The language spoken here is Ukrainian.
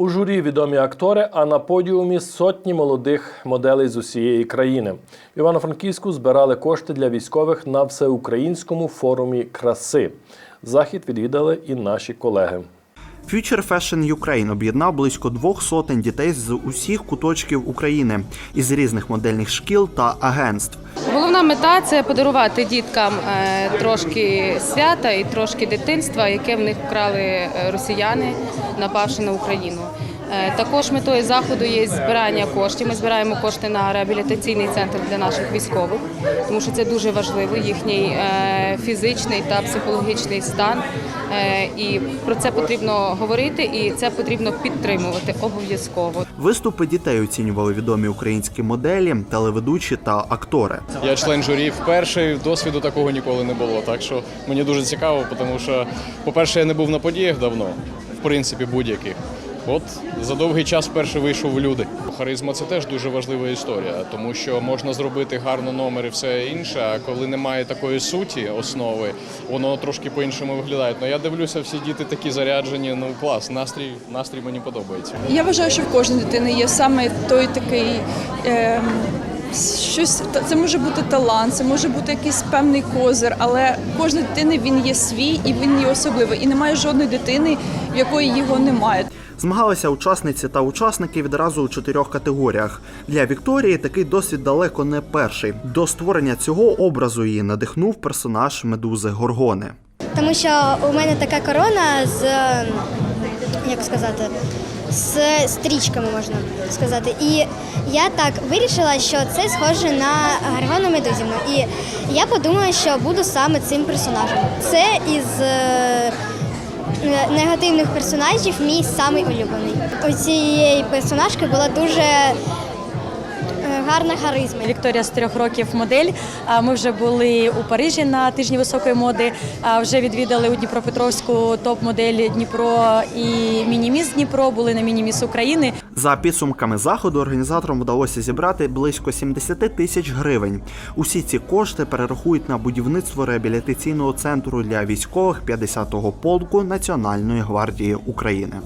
У журі відомі актори, а на подіумі сотні молодих моделей з усієї країни. В Івано-Франківську збирали кошти для військових на всеукраїнському форумі краси. Захід відвідали і наші колеги. Future Fashion Ukraine об'єднав близько двох сотень дітей з усіх куточків України із різних модельних шкіл та агентств. Головна мета це подарувати діткам е, трошки свята і трошки дитинства, яке в них вкрали е, росіяни, напавши на Україну. Е, Також метою заходу є збирання коштів. Ми збираємо кошти на реабілітаційний центр для наших військових, тому що це дуже важливо, їхній е, фізичний та психологічний стан. Е, І про це потрібно говорити, і це потрібно підтримувати обов'язково. Виступи дітей оцінювали відомі українські моделі, телеведучі та актори. Я член журі вперше, досвіду такого ніколи не було. Так що мені дуже цікаво, тому що, по-перше, я не був на подіях давно, в принципі, будь-яких. От за довгий час вперше вийшов в люди. Харизма це теж дуже важлива історія, тому що можна зробити гарно номер і все інше. А коли немає такої суті, основи, воно трошки по-іншому виглядає. Ну я дивлюся, всі діти такі заряджені. Ну клас, настрій, настрій мені подобається. Я вважаю, що в кожної дитини є саме той такий. Ем... Щось це може бути талант, це може бути якийсь певний козир, але в кожної дитини він є свій і він є особливий. І немає жодної дитини, в якої його немає. Змагалися учасниці та учасники відразу у чотирьох категоріях. Для Вікторії такий досвід далеко не перший. До створення цього образу її надихнув персонаж медузи Горгони. Тому що у мене така корона з як сказати, з стрічками можна сказати. І я так вирішила, що це схоже на Гаргону Медузівну. І я подумала, що буду саме цим персонажем. Це із е, негативних персонажів мій самий улюблений. У цієї персонажки була дуже гарна харизма. Вікторія з трьох років модель. А Ми вже були у Парижі на тижні високої моди. а Вже відвідали у Дніпропетровську топ-модель Дніпро і Мініміс Дніпро. Були на Мініміс України. За підсумками заходу організаторам вдалося зібрати близько 70 тисяч гривень. Усі ці кошти перерахують на будівництво реабілітаційного центру для військових 50-го полку Національної гвардії України.